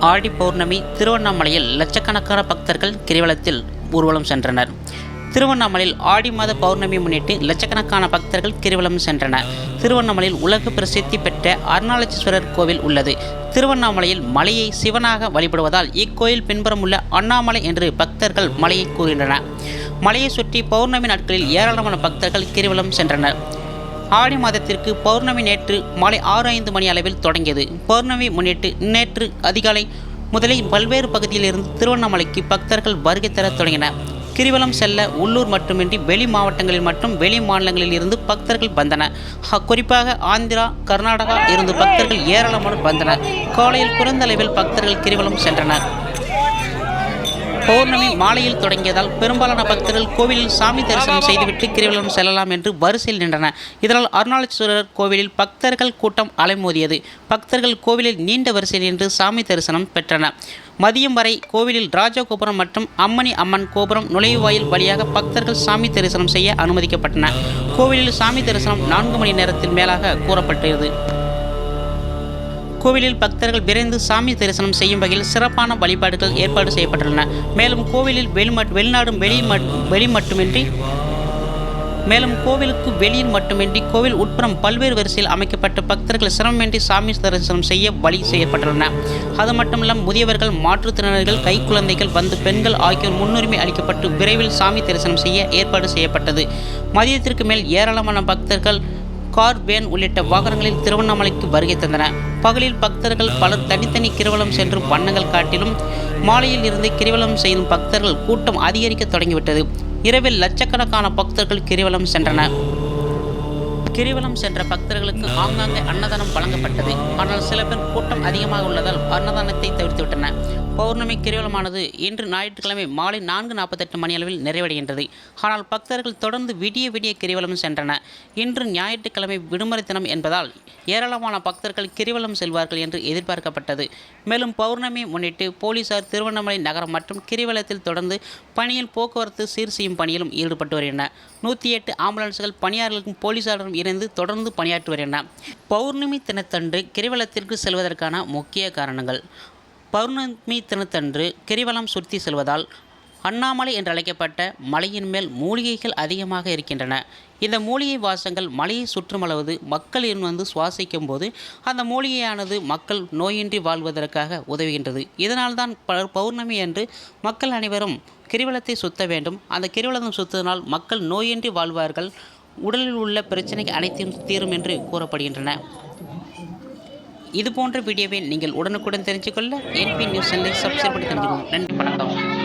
ஆடி பௌர்ணமி திருவண்ணாமலையில் லட்சக்கணக்கான பக்தர்கள் கிரிவலத்தில் ஊர்வலம் சென்றனர். திருவண்ணாமலையில் ஆடி மாத பௌர்ணமி முன்னிட்டு லட்சக்கணக்கான பக்தர்கள் கிரிவலம் சென்றனர். திருவண்ணாமலையில் உலக பிரசித்தி பெற்ற அருணாலட்சேஸ்வரர் கோவில் உள்ளது. திருவண்ணாமலையில் மலையை சிவனாக வழிபடுவதால் இக்கோயில் பின்புறம் உள்ள அண்ணாமலை என்று பக்தர்கள் மலையை கூறுகின்றனர். மலையை சுற்றி பௌர்ணமி நாட்களில் ஏராளமான பக்தர்கள் கிரிவலம் சென்றனர். ஆடி மாதத்திற்கு பௌர்ணமி நேற்று மாலை ஆறு ஐந்து மணி அளவில் தொடங்கியது. பௌர்ணமி முன்னிட்டு நேற்று அதிகாலை முதலில் பல்வேறு பகுதியிலிருந்து திருவண்ணாமலைக்கு பக்தர்கள் வருகை தர தொடங்கினர். கிரிவலம் செல்ல உள்ளூர் மட்டுமின்றி வெளி மாவட்டங்களில் மற்றும் வெளி மாநிலங்களில் இருந்து பக்தர்கள் வந்தனர். குறிப்பாக ஆந்திரா கர்நாடகா இருந்து பக்தர்கள் ஏராளமான வந்தனர். காலையில் குறைந்த அளவில் பக்தர்கள் கிரிவலம் சென்றனர். பௌர்ணமி மாலையில் தொடங்கியதால் பெரும்பாலான பக்தர்கள் கோவிலில் சாமி தரிசனம் செய்துவிட்டு கிரிவலம் செல்லலாம் என்று வரிசையில் நின்றன இதனால் அருணாச்சலேஸ்வரர் கோவிலில் பக்தர்கள் கூட்டம் அலைமோதியது. பக்தர்கள் கோவிலில் நீண்ட வரிசையில் நின்று சாமி தரிசனம் பெற்றனர். மதியம் வரை கோவிலில் ராஜகோபுரம் மற்றும் அம்மணி அம்மன் கோபுரம் நுழைவாயில் வழியாக பக்தர்கள் சாமி தரிசனம் செய்ய அனுமதிக்கப்பட்டன. கோவிலில் சாமி தரிசனம் நான்கு மணி நேரத்தில் மேலாக கூறப்பட்டது கோவிலில் பக்தர்கள் விரைந்து சாமி தரிசனம் செய்யும் வகையில் சிறப்பான வழிபாடுகள் ஏற்பாடு செய்யப்பட்டுள்ளன. மேலும் கோவிலில் வெளிமட் வெளிநாடும் வெளி வெளி மட்டுமின்றி மேலும் கோவிலுக்கு வெளியில் மட்டுமின்றி கோவில் உட்புறம் பல்வேறு வரிசையில் அமைக்கப்பட்ட பக்தர்கள் சிரமமின்றி சாமி தரிசனம் செய்ய வழி செய்யப்பட்டுள்ளன. அது மட்டுமல்லாமல் முதியவர்கள் மாற்றுத்திறனர்கள் கைக்குழந்தைகள் வந்து பெண்கள் ஆகியோர் முன்னுரிமை அளிக்கப்பட்டு விரைவில் சாமி தரிசனம் செய்ய ஏற்பாடு செய்யப்பட்டது. மதியத்திற்கு மேல் ஏராளமான பக்தர்கள் கார் வேன் உள்ளிட்ட வாகனங்களில் திருவண்ணாமலைக்கு வருகை தந்தன. பகலில் பக்தர்கள் பலர் தனித்தனி கிரிவலம் சென்று வண்ணங்கள் காட்டிலும் மாலையில் இருந்து கிரிவலம் செய்யும் பக்தர்கள் கூட்டம் அதிகரிக்க தொடங்கிவிட்டது. இரவில் லட்சக்கணக்கான பக்தர்கள் கிரிவலம் சென்றனர் கிரிவலம் சென்ற பக்தர்களுக்கு ஆங்காங்கே அன்னதானம் வழங்கப்பட்டது. ஆனால் சில பேர் கூட்டம் அதிகமாக உள்ளதால் அன்னதானத்தை தவிர்த்துவிட்டனர். பௌர்ணமி கிரிவலமானது இன்று ஞாயிற்றுக்கிழமை மாலை நான்கு நாற்பத்தெட்டு மணி அளவில் நிறைவடைகின்றது. ஆனால் பக்தர்கள் தொடர்ந்து விடிய விடிய கிரிவலம் சென்றனர் இன்று ஞாயிற்றுக்கிழமை விடுமுறை தினம் என்பதால் ஏராளமான பக்தர்கள் கிரிவலம் செல்வார்கள் என்று எதிர்பார்க்கப்பட்டது. மேலும் பௌர்ணமி முன்னிட்டு போலீசார் திருவண்ணாமலை நகரம் மற்றும் கிரிவலத்தில் தொடர்ந்து பணியில் போக்குவரத்து சீர் செய்யும் பணியிலும் ஈடுபட்டு வருகின்றன. நூற்றி எட்டு ஆம்புலன்ஸ்கள் பணியாளர்களுக்கும் போலீசாரும் இணைந்து தொடர்ந்து பணியாற்றி வருகின்றன. பௌர்ணமி தினத்தன்று கிரிவலத்திற்கு செல்வதற்கான முக்கிய காரணங்கள். பௌர்ணமி தினத்தன்று கிரிவலம் சுற்றி செல்வதால் அண்ணாமலை என்று அழைக்கப்பட்ட மலையின் மேல் மூலிகைகள் அதிகமாக இருக்கின்றன. இந்த மூலிகை வாசங்கள் மலையை சுற்றுமளவது மக்கள் வந்து சுவாசிக்கும் போது அந்த மூலிகையானது மக்கள் நோயின்றி வாழ்வதற்காக உதவுகின்றது. இதனால்தான் ப- பௌர்ணமி அன்று மக்கள் அனைவரும் கிரிவலத்தை சுத்த வேண்டும். அந்த கிரிவலம் சுத்ததினால் மக்கள் நோயின்றி வாழ்வார்கள். உடலில் உள்ள பிரச்சனைகள் அனைத்தையும் தீரும் என்று கூறப்படுகின்றன. இது போன்ற வீடியோவை நீங்கள் உடனுக்குடன் தெரிஞ்சுக்கொள்ள என்பி நியூஸ் சேனலை சப்ஸ்கிரைப் பண்ணி தெரிஞ்சுக்கணும் நன்றி. வணக்கம்.